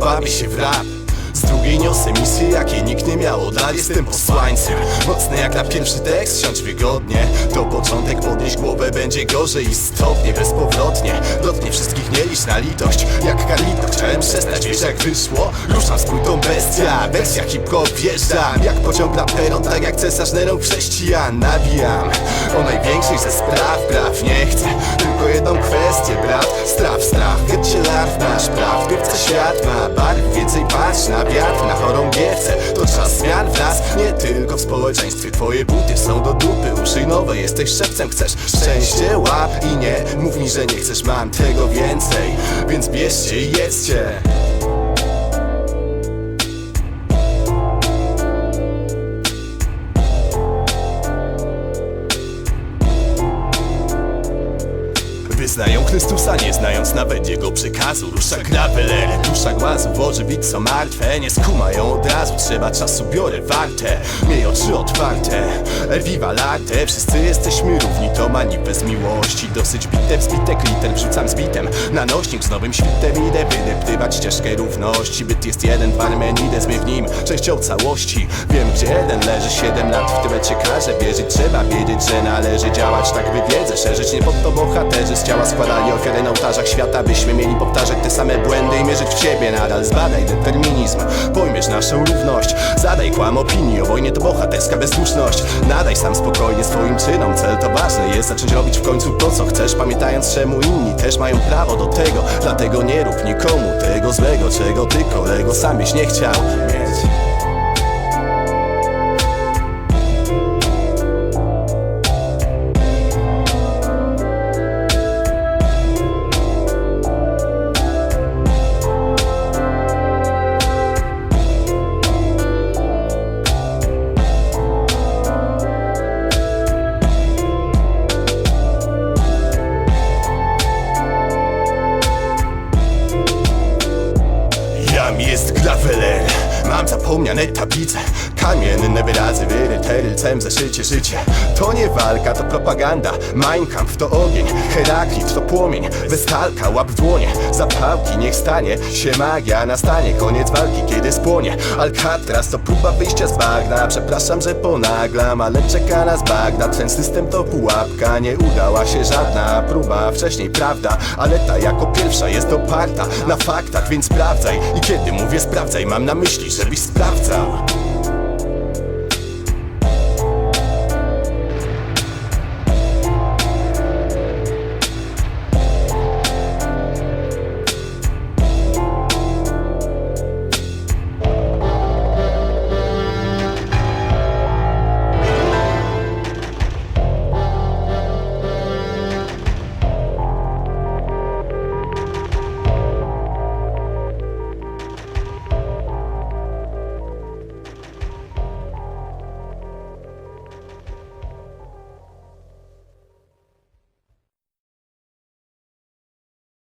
bawię się w rap. Z drugiej niosę misję, jakiej nikt nie miał od lat. Jestem posłańcem, mocny jak na pierwszy tekst Siądź wygodnie, to początek Podnieść głowę, będzie gorzej. Istotnie Bezpowrotnie, dotknie wszystkich nie licz na litość. Jak Carlito, chciałem przestać, wiesz jak wyszło? Ruszam z płytą bestia, wersja hip-hop wjeżdżam. Jak pociąg na peron, tak jak cesarz Neron chrześcijan. Nawijam o największej ze spraw, praw nie chcę. Tylko jedną kwestię, brat, straf, strach Get się larw, praw, wpierwca świat ma barw Więcej patrz na wiatr, na chorągiewce To czas zmian w nas, nie tylko w społeczeństwie. Twoje buty są do dupy, uszy nowe Jesteś szewcem, chcesz szczęście, łap i nie. Mów mi, że nie chcesz, mam tego więcej. Więc bierzcie i jedzcie Wyznają Chrystusa, nie znając nawet Jego przekazu Rusza graveler, dusza głazu Woży bit co martwe, nie skumają od razu Trzeba czasu, biorę warte. Miej oczy otwarte, viva latte Wszyscy jesteśmy równi, to manifest miłości. Dosyć bitew, zbitek liter Wrzucam z bitem. Na nośnik Z nowym świtem idę wydeptywać ścieżkę równości. Byt jest jeden, Parmenides, my w nim częścią całości. Wiem gdzie jeden leży, siedem lat w cię każe Wierzyć trzeba, wiedzieć, że należy działać. Tak by wiedzę szerzyć, nie pod to bohaterzy z ciała składali ofiary na ołtarzach świata Byśmy mieli powtarzać te same błędy i mierzyć w siebie nadal. Zbadaj determinizm, pojmiesz naszą równość. Zadaj kłam opinii, o wojnie to bohaterska bezsłuszność Nadaj sam spokojnie swoim czynom, cel to ważne jest Zacząć robić w końcu to co chcesz, pamiętając czemu inni też mają prawo do tego. Dlatego nie rób nikomu tego złego, czego ty kolego sam byś nie chciał mieć home 人咧 tapita。Kamienne wyrazy wyryte rylcem zeszycie życie To nie walka, to propaganda. Mein Kampf to ogień Heraklit to płomień. Westalka, łap w dłonie Zapałki, niech stanie się magia. Nastanie koniec walki, kiedy spłonie. Alcatraz to próba wyjścia z bagna. Przepraszam, że ponaglam Ale czeka nas bagna. Ten system to pułapka Nie udała się żadna. Próba Wcześniej prawda, ale ta jako pierwsza jest oparta Na faktach, więc sprawdzaj. I kiedy mówię sprawdzaj, mam na myśli, żebyś sprawdzał